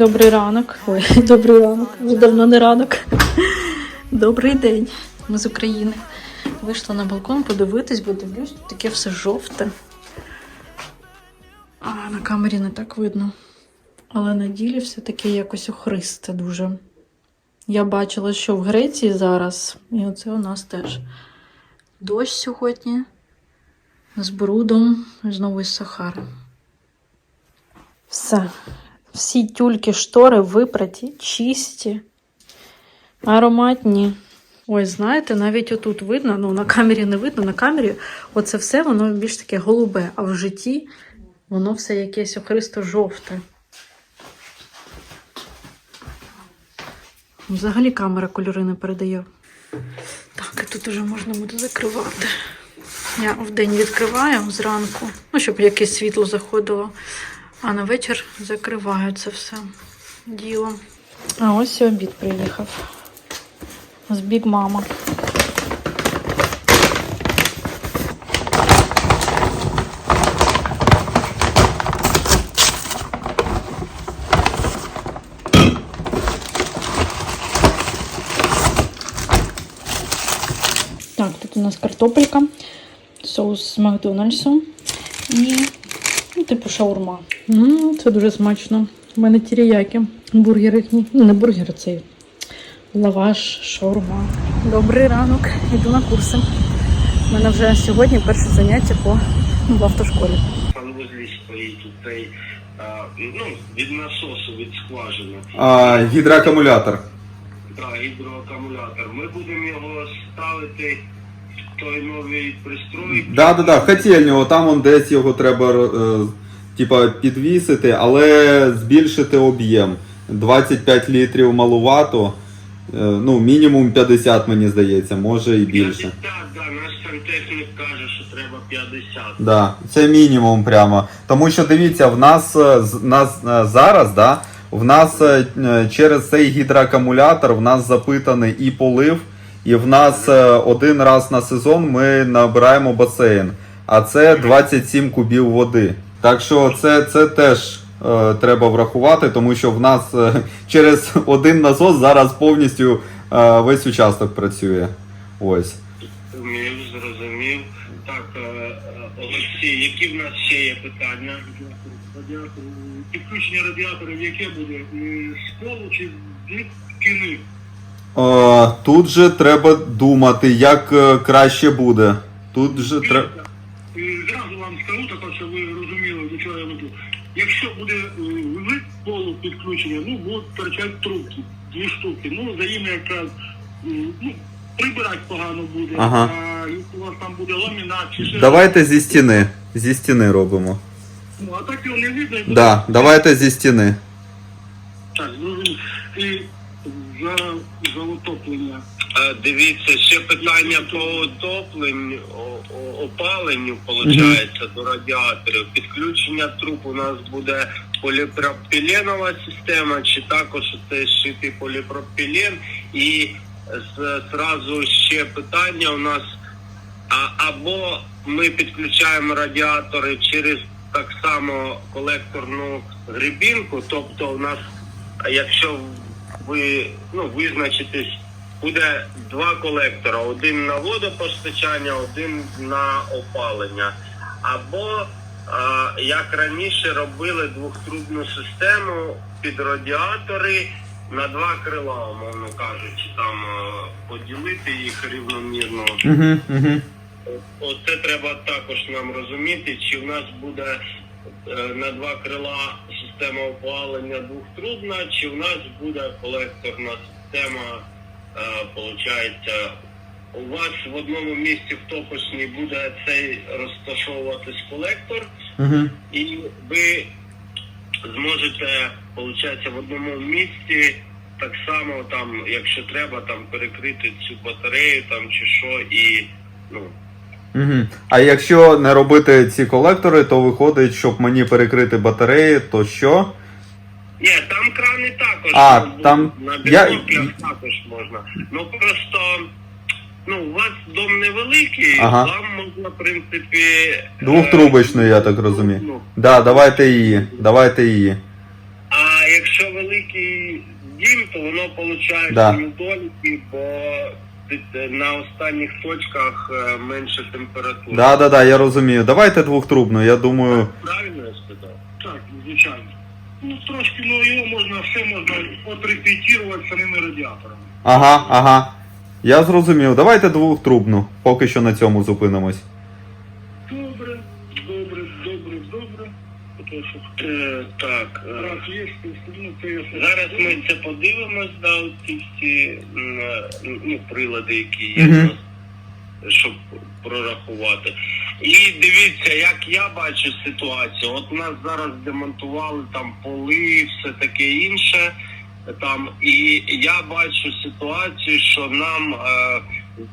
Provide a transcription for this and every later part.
Добрий ранок. Ой, добрий ранок. Вже давно не ранок. Добрий день. Ми з України. Вийшла на балкон подивитись, бо дивлюсь, таке все жовте. А на камері не так видно. Але на ділі все таке якось охристе дуже. Я бачила, що в Греції зараз, і оце у нас теж дощ сьогодні з брудом, знову із Сахари. Все. Всі тюльки, штори випраті, чисті, ароматні. Ой, знаєте, навіть отут видно, ну на камері не видно, на камері оце все воно більш таке голубе, а в житті воно все якесь охристо-жовте. Взагалі камера кольори не передає. Так, і тут уже можна буде закривати. Я вдень відкриваю зранку, ну, щоб якесь світло заходило. А на вечір закриваю все діло. А ось і обід приїхав. З Біг Мама. Так, тут у нас картопелька, соус з Макдональдсу і типу шаурма. м це дуже смачно. У мене тіріяки. Бургер їхній. Ну, не бургер, цей лаваш, шаурма. Добрий ранок. Іду на курси. У мене вже сьогодні перше заняття по ну, в автошколі. санвузлі стоїть цей а, ну, від насосу, від скважини, А, гідроакумулятор. та гідроакумулятор. Ми будемо його ставити той новий пристрой. Да, да, да, котельню, там он десь його треба е, типа, підвісити, але збільшити об'єм. 25 літрів малувато. Е, ну, мінімум 50, мені здається, може і більше. 50, да, наш сантехнік каже, що треба 50. Да, це мінімум прямо. Тому що дивіться, в нас, е, з- нас е, зараз, да, в нас е, через цей гідроакумулятор в нас запитаний і полив, і в нас е, один раз на сезон ми набираємо басейн. А це 27 кубів води. Так що це, це теж е, треба врахувати, тому що в нас е, через один насос зараз повністю е, весь участок працює. Ось. Зрозумів, зрозумів. Так, е, е, Олексій, які в нас ще є питання? Радіатор, підключення радіаторів яке буде? Е, З полу чи з стіни? Е, тут же треба думати, як е, краще буде. Тут же треба. Зразу вам скажу, так, щоб ви розуміли, до чого я веду. Якщо буде е, вид полу підключення, ну будуть торчати трубки, дві штуки. Ну, за ними якраз е, ну, прибирати погано буде. Ага. А якщо у вас там буде ламінат чи ще. Давайте зі стіни. Зі стіни робимо. Ну, а так його не видно. і буде- Да, давайте зі стіни. Так, зрозумів. І за, за отоплення. Дивіться, ще питання по отопленню, о- о- опаленню, виходить, до радіаторів. Підключення труб у нас буде поліпропіленова система, чи також це шитий поліпропілен. І зразу ще питання у нас а, або ми підключаємо радіатори через так само колекторну грибінку, тобто у нас, якщо ви ну, визначитесь, буде два колектора: один на водопостачання, один на опалення. Або а, як раніше робили двохтрубну систему під радіатори на два крила, умовно кажучи, там е, поділити їх рівномірно. Угу, угу. Оце треба також нам розуміти, чи в нас буде е, на два крила система опалення двохтрубна, чи в нас буде колекторна система, е, у вас в одному місці в топочній буде цей розташовуватись колектор, Угу. і ви зможете, виходить, в одному місці так само, там, якщо треба, там перекрити цю батарею там чи що, і ну. Угу. А якщо не робити ці колектори, то виходить, щоб мені перекрити батареї, то що? Ні, там крани також А, будуть, там- на я- також можна. Ну просто ну, у вас дом невеликий, Ага. вам можна, в принципі. Двохтрубочний, я так розумію. ну, Да, давайте її. Давайте її. А якщо великий дім, то воно виходить Да. недоліки, бо на останніх точках е, менше температура. Да, да, да, я розумію. Давайте двохтрубну, я думаю. Правильно я сказав? Так, звичайно. Ну, трошки, ну його можна, все можна отрепетірувати самими радіаторами. Ага, ага. Я зрозумів. Давайте двохтрубну. Поки що на цьому зупинимось. Так. е, ну, це Зараз ми це подивимось, да, ці всі е, ну, прилади, які є, у нас, щоб прорахувати. І дивіться, як я бачу ситуацію. От нас зараз демонтували там поли, все таке інше. Там, і я бачу ситуацію, що нам е,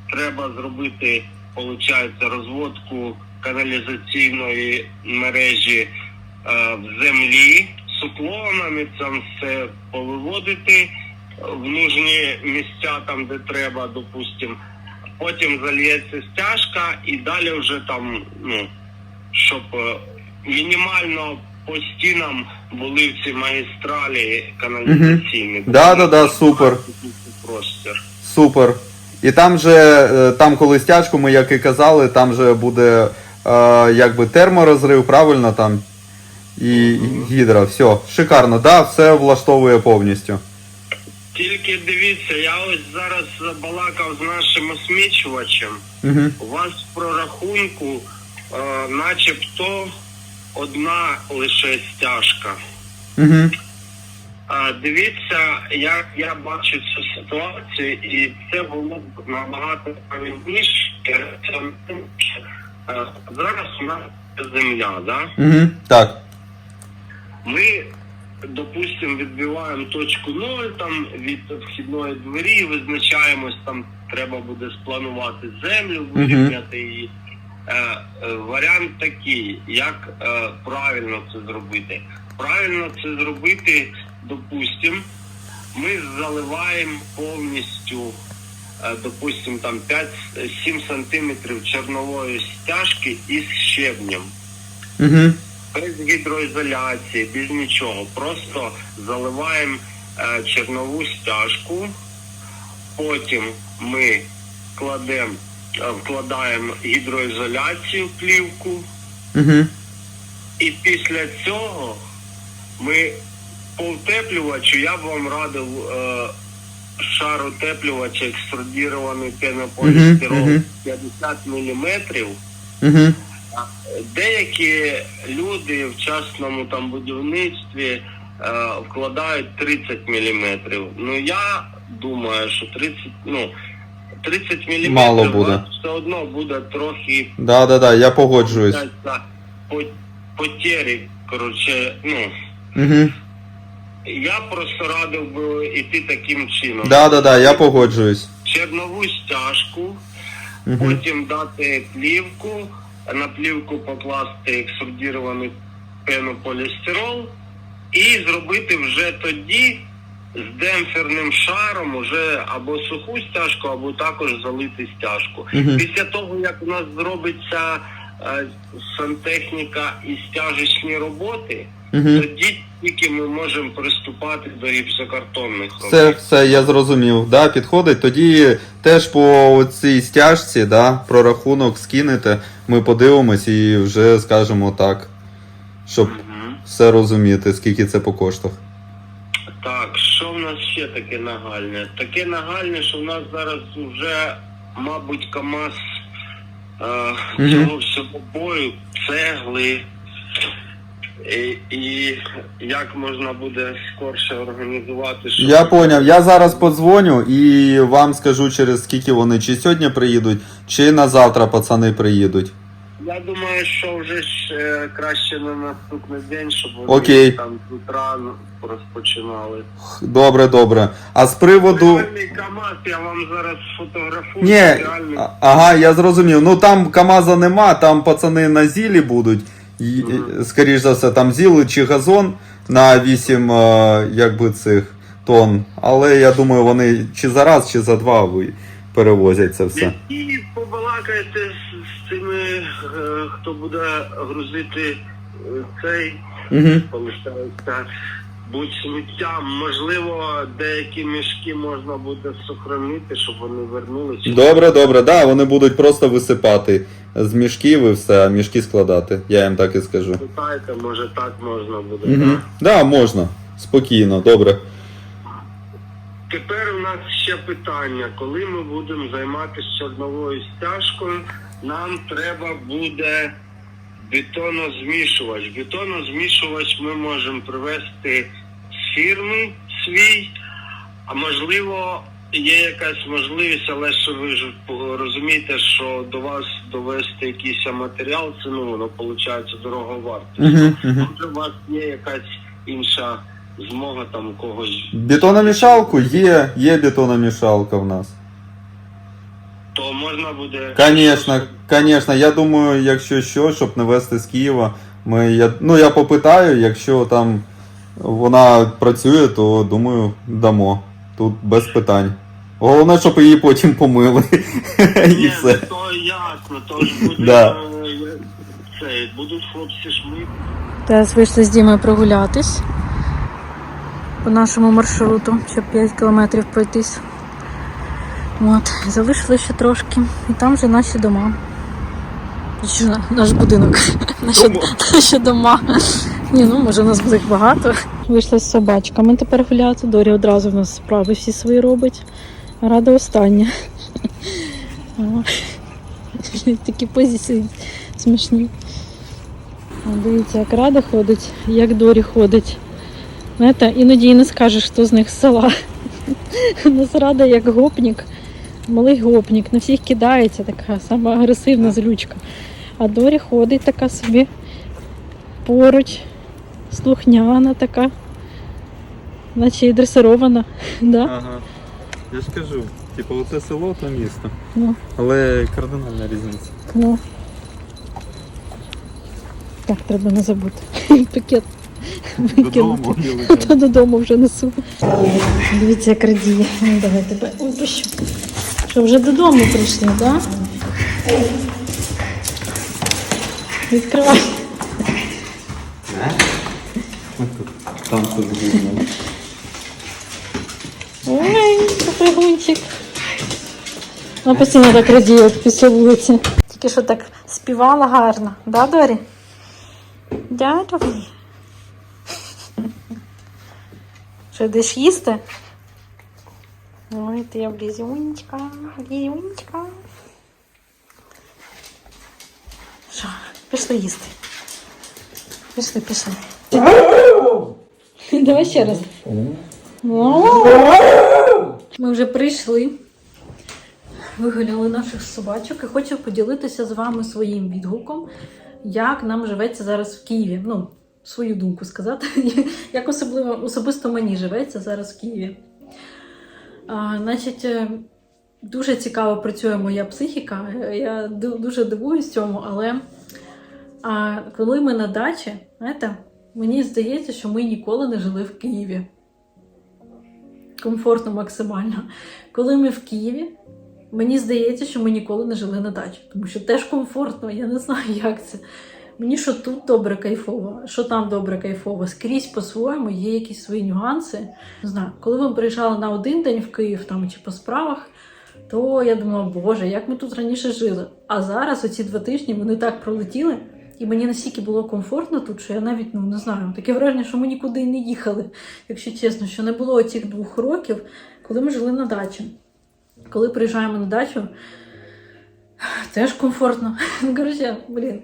треба зробити, виходить, розводку каналізаційної мережі е, в землі з уклонами, там все повиводити в нужні місця, там де треба, допустим. Потім зальється стяжка і далі вже там, ну, щоб е, мінімально по стінам були ці магістралі каналізаційні. Да, да, да, супер. Простір. Супер. І там же, е, там коли стяжку, ми як і казали, там же буде е, якби терморозрив, правильно там. І гідра, все, шикарно, да, все влаштовує повністю. Тільки дивіться, я ось зараз балакав з нашим осмічувачем. Угу. У вас в прорахунку е, начебто одна лише стяжка. Угу. А, дивіться, як я бачу цю ситуацію, і це було б набагато правильніше. Е, Зараз у нас земля, да? Угу. Так. Ми, допустимо, відбиваємо точку 0 там від вхідної двері, визначаємось, там треба буде спланувати землю, вирівняти її. Е, е, варіант такий, як е, правильно це зробити. Правильно це зробити, допустимо, ми заливаємо повністю, е, допустимо, там 5-7 сантиметрів чорнової стяжки із щебнем Угу. Без гідроізоляції, без нічого. Просто заливаємо е, чернову стяжку, потім ми кладемо, е, вкладаємо гідроізоляцію плівку, Угу. і після цього ми по утеплювачу я б вам радив е, шар утеплювача екструдірований пенополістирол Мгм, мгм. 50 мм. Угу. Деякі люди в частному там будівництві е, вкладають 30 мм. Ну я думаю, що 30, ну, 30 мм Мало буде. все одно буде трохи Да, да, да, я погоджуюсь. по- потері. Коротше, ну Угу. я просто радив би іти таким чином. Да, да, да, я погоджуюсь. Чернову стяжку, Угу. потім дати плівку, на плівку покласти екструдірований пенополістирол і зробити вже тоді з демпферним шаром уже або суху стяжку, або також залити стяжку. Мгм. Після того, як у нас зробиться е, сантехніка і стяжечні роботи, Угу. тоді тільки ми можемо приступати до гіпсокартонних робіт. Все, все, я зрозумів. Да, підходить. Тоді теж по цій стяжці, да, прорахунок скинете, ми подивимось і вже скажемо так, щоб Мгм. все розуміти, скільки це по коштах. Так, що в нас ще таке нагальне? Таке нагальне, що в нас зараз вже, мабуть, КАМАЗ е, Мгм. цього всього бою, цегли. І, і як можна буде скорше організувати, щоб... Я поняв, я зараз подзвоню і вам скажу через скільки вони, чи сьогодні приїдуть, чи на завтра пацани приїдуть. Я думаю, що вже ж е, краще на наступний день, щоб вони Окей. там з утра розпочинали. Добре, добре. А з приводу. Реальний КАМАЗ я вам зараз фотографую. Ні, реальний а- ага, я зрозумів. Ну там КАМАЗа нема, там пацани на зілі будуть. І, Мгм. Скоріш за все, там зіли чи газон на 8 е, якби цих тонн. Але я думаю, вони чи за раз, чи за два перевозять це все. І побалакайте з, з цими, е, хто буде грузити е, цей, Угу. получається, будь сміттям. Можливо, деякі мішки можна буде сохранити, щоб вони вернулися. Добре, добре, да, вони будуть просто висипати з мішків і все, а мішки складати. Я їм так і скажу. Питайте, може так можна буде. Угу. Да, можна. Спокійно, добре. Тепер у нас ще питання. Коли ми будемо займатися чорновою стяжкою, нам треба буде бетонозмішувач. Бетонозмішувач ми можемо привезти з фірми свій, а можливо, є якась можливість, але що ви ж розумієте, що до вас довести якийсь матеріал, це ну воно виходить дороговартість. Угу, угу. Може, у вас є якась інша змога там у когось Бетономішалку є, є бетономішалка в нас. то можна буде. Конечно, конечно. Я думаю, якщо що, щоб не везти з Києва, ми, я, ну я попитаю, якщо там вона працює, то думаю, дамо. Тут без питань. Головне, щоб її потім помили. І Ні, все. ну, то ясно, то ж буде Да. е, це, будуть хлопці шмити. Зараз вийшли з Дімою прогулятись по нашому маршруту, щоб 5 кілометрів пройтись. От, залишили ще трошки. І там вже наші дома. Що, наш будинок. Наші, наші дома. Ні, ну може нас буде їх багато. Вийшли з собачками тепер гуляти. Дорі одразу в нас справи всі свої робить. Рада остання. Такі позиції смішні. Дивіться, як рада ходить, як Дорі ходить. Знаєте, іноді і не скажеш, хто з них з села. У нас рада як гопнік, малий гопнік, на всіх кидається така сама агресивна злючка. А Дорі ходить така собі поруч, слухняна така, наче і дресирована. Да? Ага. Я ж кажу, типу, оце село, то місто. Ну. Але кардинальна різниця. Ну. Так, треба не забути. Пакет. викинути. Та додому вже несу. Дивіться, як радіє. Ну, давай тебе випущу. Що, вже додому прийшли, так? Да? Відкривай. Там тут. Ой, попригунчик. Вона постійно так радіє після вулиці. Тільки що так співала гарно, да, Дорі? Дякую. Що йдеш їсти? Ой, ти я близюнечка, близюнечка. Що, пішли їсти. Пішли, пішли. Давай ще раз. Ми вже прийшли. Вигуляли наших собачок і хочу поділитися з вами своїм відгуком, як нам живеться зараз в Києві. Ну, свою думку сказати, як особливо, особисто мені живеться зараз в Києві. А, значить, е, дуже цікаво працює моя психіка. Я дуже дивуюсь цьому, але а, коли ми на дачі, знаєте, мені здається, що ми ніколи не жили в Києві. Комфортно максимально. Коли ми в Києві, мені здається, що ми ніколи не жили на дачі, тому що теж комфортно, я не знаю, як це. Мені що тут добре кайфово, що там добре кайфово. Скрізь по-своєму є якісь свої нюанси. Не знаю, коли ми приїжджали на один день в Київ там чи по справах, то я думала, боже, як ми тут раніше жили. А зараз оці два тижні вони так пролетіли, і мені настільки було комфортно тут, що я навіть ну не знаю, таке враження, що ми нікуди не їхали, якщо чесно, що не було оцих двох років, коли ми жили на дачі. Коли приїжджаємо на дачу, теж комфортно. Ну, Коротше, блін,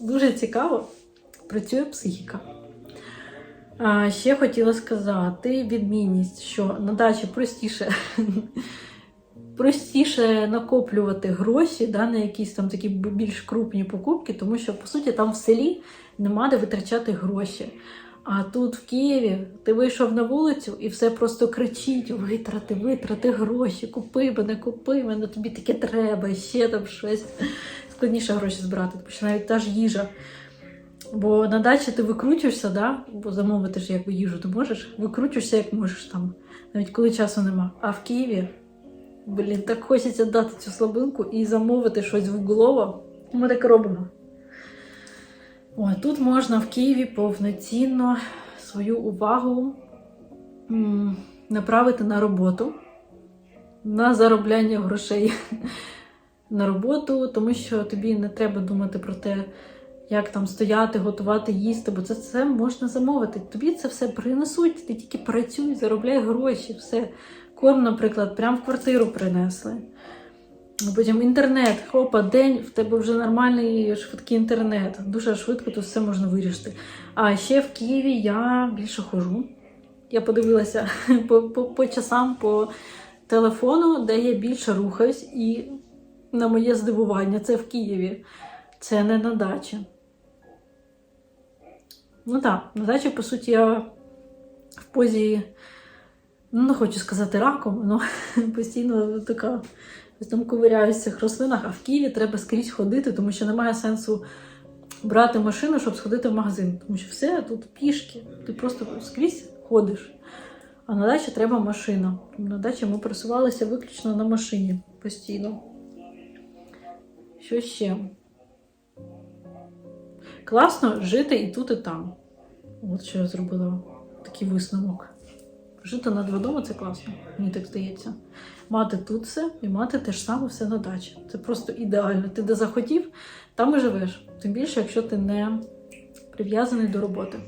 дуже цікаво. Працює психіка. А ще хотіла сказати відмінність, що на дачі простіше, простіше накоплювати гроші да, на якісь там такі більш крупні покупки, тому що, по суті, там в селі нема де витрачати гроші. А тут в Києві ти вийшов на вулицю і все просто кричить: витрати, витрати гроші, купи мене, купи мене, тобі таке треба, ще там щось. Складніше гроші збирати, тому що навіть та ж їжа. Бо на дачі ти викручуєшся, да? бо замовити ж якби їжу ти можеш, викручуєшся як можеш там, навіть коли часу нема. А в Києві, блін, так хочеться дати цю слабинку і замовити щось в голову. Ми так робимо. О, тут можна в Києві повноцінно свою увагу м, направити на роботу, на заробляння грошей на роботу, тому що тобі не треба думати про те, як там стояти, готувати, їсти, бо це все можна замовити. Тобі це все принесуть, ти тільки працюй, заробляй гроші, все. Корм, наприклад, прямо в квартиру принесли. Потім інтернет, хопа, день, в тебе вже нормальний швидкий інтернет. Дуже швидко тут все можна вирішити. А ще в Києві я більше хожу. Я подивилася по, по, по часам по телефону, де я більше рухаюсь, і на моє здивування, це в Києві. Це не на дачі. Ну так, на дачі, по суті, я в позі, ну не хочу сказати раком, але постійно така ось там ковиряюсь в цих рослинах, а в Києві треба скрізь ходити, тому що немає сенсу брати машину, щоб сходити в магазин. Тому що все тут пішки, ти просто скрізь ходиш. А на дачі треба машина. На дачі ми пересувалися виключно на машині постійно. Що ще? Класно жити і тут, і там. От що я зробила такий висновок. Жити на два дома це класно, мені так здається. Мати тут все і мати те ж саме все на дачі. Це просто ідеально. Ти де захотів, там і живеш. Тим більше, якщо ти не прив'язаний до роботи.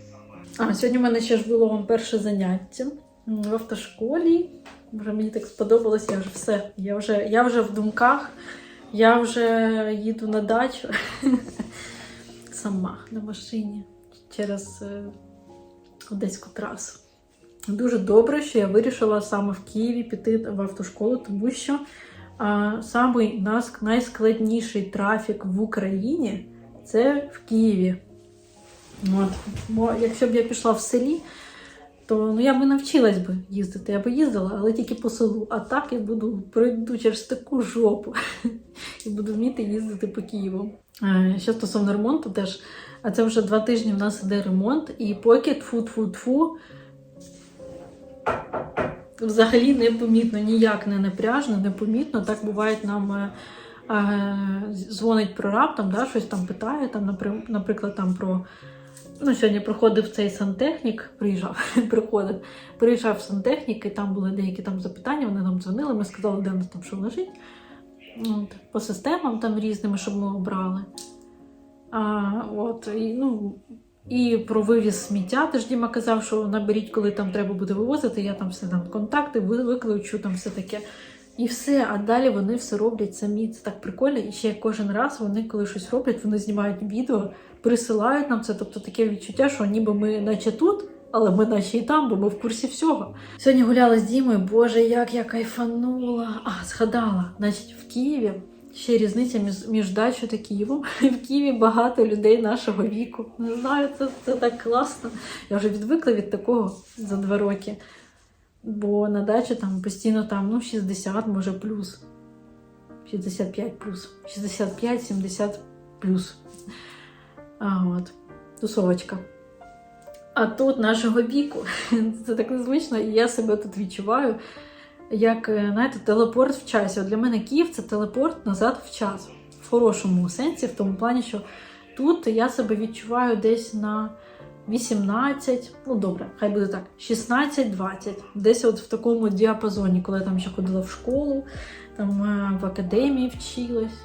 А сьогодні в мене ще ж було перше заняття в автошколі. Вже мені так сподобалось, я вже все. Я вже, я вже в думках, я вже їду на дачу сама на машині через е, Одеську трасу. Дуже добре, що я вирішила саме в Києві піти в автошколу, тому що а, самий найскладніший трафік в Україні це в Києві. От. Бо якщо б я пішла в селі, то ну, я би навчилась би їздити. Я би їздила, але тільки по селу. А так я буду пройду через таку жопу і буду вміти їздити по Києву. Що стосовно ремонту, теж а це вже два тижні в нас іде ремонт, і поки тфу-тфу-тфу, взагалі непомітно, ніяк не напряжно, непомітно. Так буває нам. е, е, Дзвонить прораб, там, да, щось там питає, там, наприклад, там про. Ну, сьогодні проходив цей сантехнік, приїжджав, приходив, приїжджав сантехнік, і там були деякі там запитання, вони нам дзвонили, ми сказали, де в нас там що лежить. От, по системам там різними, щоб ми обрали. А, от, і, ну, і про вивіз сміття. Теж Діма казав, що наберіть, коли там треба буде вивозити, я там все там контакти ви- викличу, там все таке. І все, а далі вони все роблять самі. Це так прикольно. І ще кожен раз вони, коли щось роблять, вони знімають відео, присилають нам це. Тобто таке відчуття, що ніби ми наче тут, але ми наче і там, бо ми в курсі всього. Сьогодні гуляла з Дімою, боже, як я кайфанула. А, згадала, значить, в Києві. Ще різниця між, між дачою та Києвом. В Києві багато людей нашого віку. Не знаю, це, це так класно. Я вже відвикла від такого за два роки. Бо на дачі там постійно там, ну, 60, може, плюс. 65 плюс. 65-70 плюс. А от, тусовочка. А тут нашого віку. Це так незвично, і я себе тут відчуваю як е, знаєте, телепорт в часі. От для мене Київ це телепорт назад в час. В хорошому сенсі, в тому плані, що тут я себе відчуваю десь на 18, ну добре, хай буде так, 16-20. Десь от в такому діапазоні, коли я там ще ходила в школу, там е, в академії вчилась.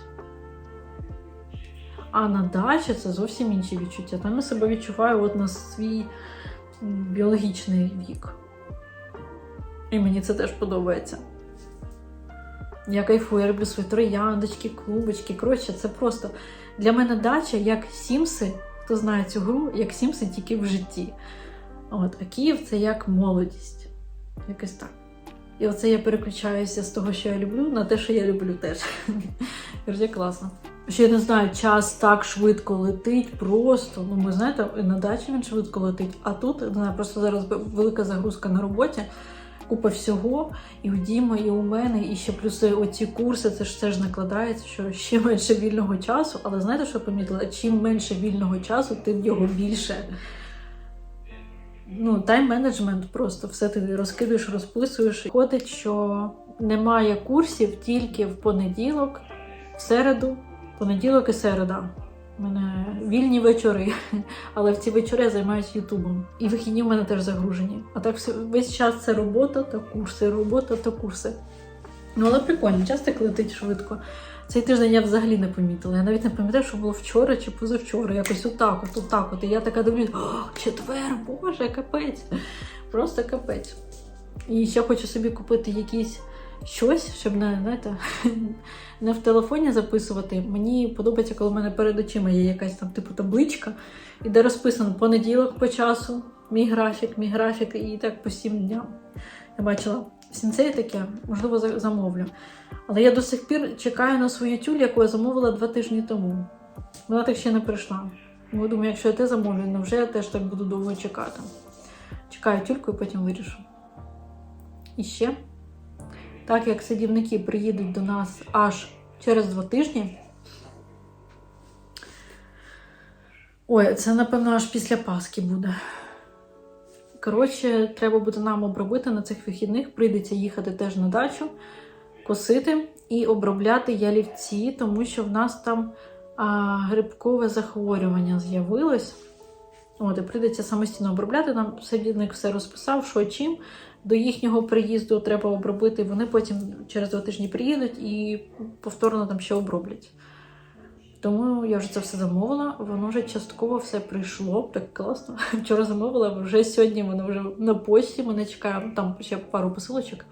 А на дачі це зовсім інші відчуття. Там я себе відчуваю от на свій біологічний вік. І мені це теж подобається. Я кайфую, я люблю свої трояндочки, клубочки. Коротше, це просто для мене дача як Сімси. Хто знає цю гру, як Сімси тільки в житті. От, а Київ це як молодість. Якось так. І оце я переключаюся з того, що я люблю, на те, що я люблю теж. Дуже класно. Ще я не знаю, час так швидко летить, просто. Ну, ми знаєте, на дачі він швидко летить, а тут не знаю, просто зараз велика загрузка на роботі купа всього, і у Діма, і у мене, і ще плюси оці курси, це ж теж накладається, що ще менше вільного часу. Але знаєте, що помітила? Чим менше вільного часу, тим його більше. Ну, тайм-менеджмент просто все ти розкидуєш, розписуєш. Ходить, що немає курсів тільки в понеділок, в середу, понеділок і середа. У мене вільні вечори, але в ці вечори я займаюся Ютубом. І вихідні в мене теж загружені. А так весь час це робота та курси, робота та курси. Ну, але прикольно, час так летить швидко. Цей тиждень я взагалі не помітила. Я навіть не пам'ятаю, що було вчора чи позавчора. Якось отак, от, отак. От. І я така дивлюсь, четвер, боже, капець. Просто капець. І ще хочу собі купити якісь щось, щоб не, знаєте, не в телефоні записувати. Мені подобається, коли в мене перед очима є якась там типу табличка, і де розписано понеділок по часу, мій графік, мій графік, і так по сім дням. Я бачила сінцеї таке, можливо, замовлю. Але я до сих пір чекаю на свою тюль, яку я замовила два тижні тому. Вона так ще не прийшла. Бо думаю, якщо я те замовлю, ну вже я теж так буду довго чекати. Чекаю тюльку і потім вирішу. І ще, так як садівники приїдуть до нас аж через два тижні. Ой, це напевно аж після Пасхи буде. Коротше, треба буде нам обробити на цих вихідних. Прийдеться їхати теж на дачу, косити і обробляти ялівці, тому що в нас там а, грибкове захворювання з'явилось. От, і прийдеться самостійно обробляти. Нам садівник все розписав, що чим. До їхнього приїзду треба обробити. Вони потім через два тижні приїдуть і повторно там ще оброблять. Тому я вже це все замовила. Воно вже частково все прийшло. Так класно. Вчора замовила, вже сьогодні воно вже на почті. Мене чекає там ще пару посилочок.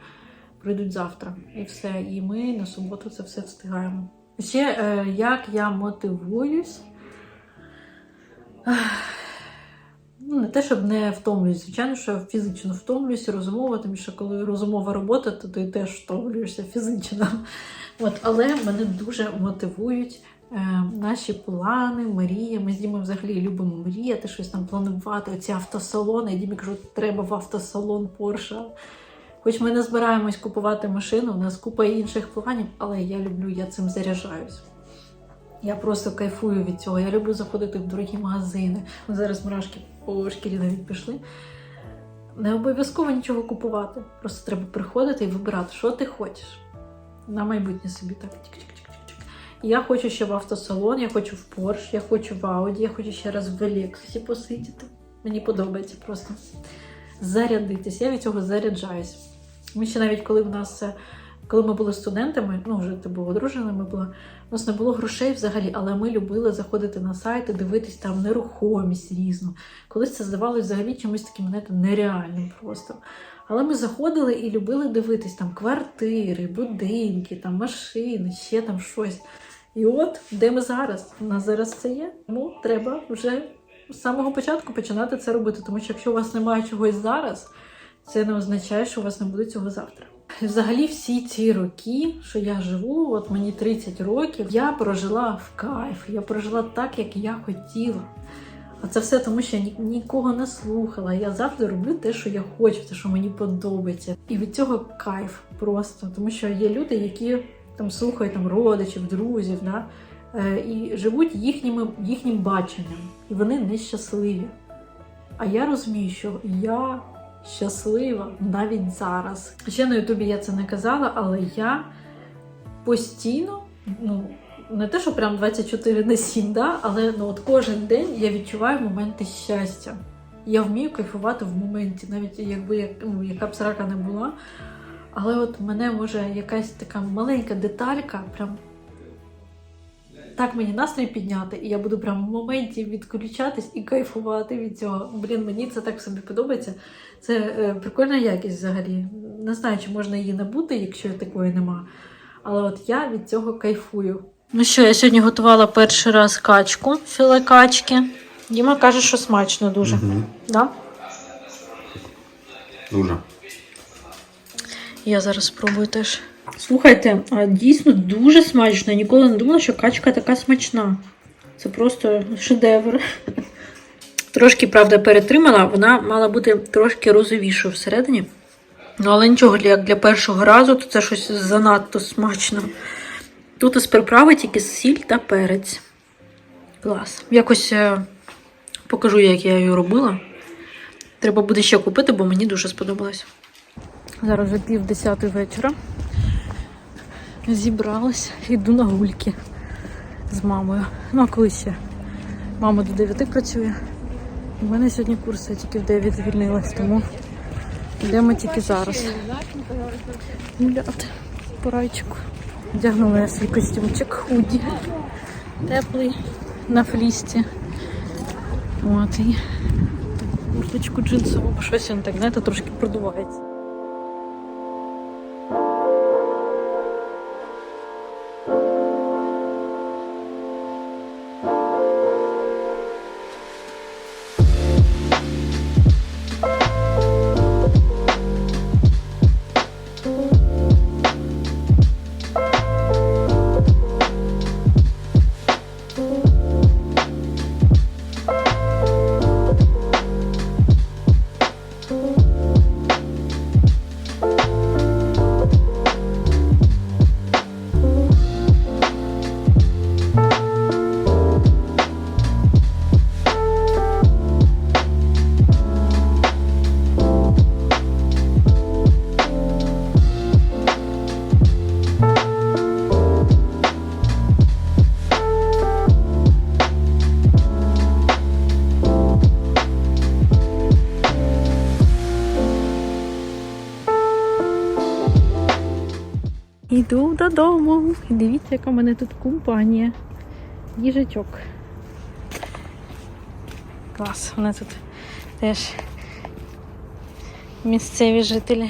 Прийдуть завтра. І все. І ми на суботу це все встигаємо. Ще е, як я мотивуюсь. Ну, не те, щоб не втомлююсь. Звичайно, що я фізично втомлююся, розумово, тому що коли розумова робота, то ти теж втомлюєшся фізично. От, але мене дуже мотивують е, наші плани, мрії. Ми з Дімою взагалі любимо мріяти, щось там планувати. Оці автосалони. Я Дімі кажу, треба в автосалон Порша. Хоч ми не збираємось купувати машину, у нас купа інших планів, але я люблю, я цим заряджаюсь. Я просто кайфую від цього. Я люблю заходити в дорогі магазини. Зараз мурашки по шкірі навіть пішли. Не обов'язково нічого купувати. Просто треба приходити і вибирати, що ти хочеш. На майбутнє собі так. Я хочу ще в автосалон, я хочу в Porsche, я хочу в Audi, я хочу ще раз в Lexus посидіти. Мені подобається просто зарядитись. Я від цього заряджаюсь. Ми ще навіть коли в нас, е, коли ми були студентами, ну вже ти був одруженими була, у нас не було грошей взагалі, але ми любили заходити на сайти, дивитись там нерухомість різну. Колись це здавалося взагалі чимось таким знаєте, нереальним просто. Але ми заходили і любили дивитись там квартири, будинки, там машини, ще там щось. І от де ми зараз? У нас зараз це є. Тому треба вже з самого початку починати це робити. Тому що якщо у вас немає чогось зараз, це не означає, що у вас не буде цього завтра. Взагалі, всі ці роки, що я живу, от мені 30 років, я прожила в кайф, я прожила так, як я хотіла. А це все тому, що я нікого не слухала. Я завжди роблю те, що я хочу, те, що мені подобається. І від цього кайф просто. Тому що є люди, які там слухають там родичів, друзів, да? е, і живуть їхніми, їхнім баченням, і вони нещасливі. А я розумію, що я щаслива навіть зараз. Ще на Ютубі я це не казала, але я постійно, ну не те, що прям 24 на 7, да, але ну, от кожен день я відчуваю моменти щастя. Я вмію кайфувати в моменті, навіть якби як, ну, яка б срака не була. Але от мене може якась така маленька деталька, прям так мені настрій підняти, і я буду прям в моменті відключатись і кайфувати від цього. Блін, мені це так собі подобається. Це е, прикольна якість взагалі. Не знаю, чи можна її набути, якщо такої нема. Але от я від цього кайфую. Ну що, я сьогодні готувала перший раз качку, філе качки. Діма каже, що смачно дуже. Угу. Да? Дуже. Я зараз спробую теж. Слухайте, дійсно дуже смачно. Я ніколи не думала, що качка така смачна. Це просто шедевр. Трошки, правда, перетримала, вона мала бути трошки розовішою всередині. Ну, але нічого, як для першого разу, то це щось занадто смачно. Тут із приправи тільки сіль та перець. Клас. Якось е, покажу, як я її робила. Треба буде ще купити, бо мені дуже сподобалось. Зараз вже пів десятої вечора. Зібралась, йду на гульки з мамою. Ну, а коли ще? Мама до 9 працює. У мене сьогодні курс, я тільки в 9 звільнилась, тому йдемо тільки зараз. Гуляти по райчику. Вдягнула я свій костюмчик худі. Теплий на флісті. От і таку курточку джинсову, бо щось так, трошки продувається. Йду додому. І дивіться, яка в мене тут компанія. Їжачок. Клас, вони тут теж місцеві жителі.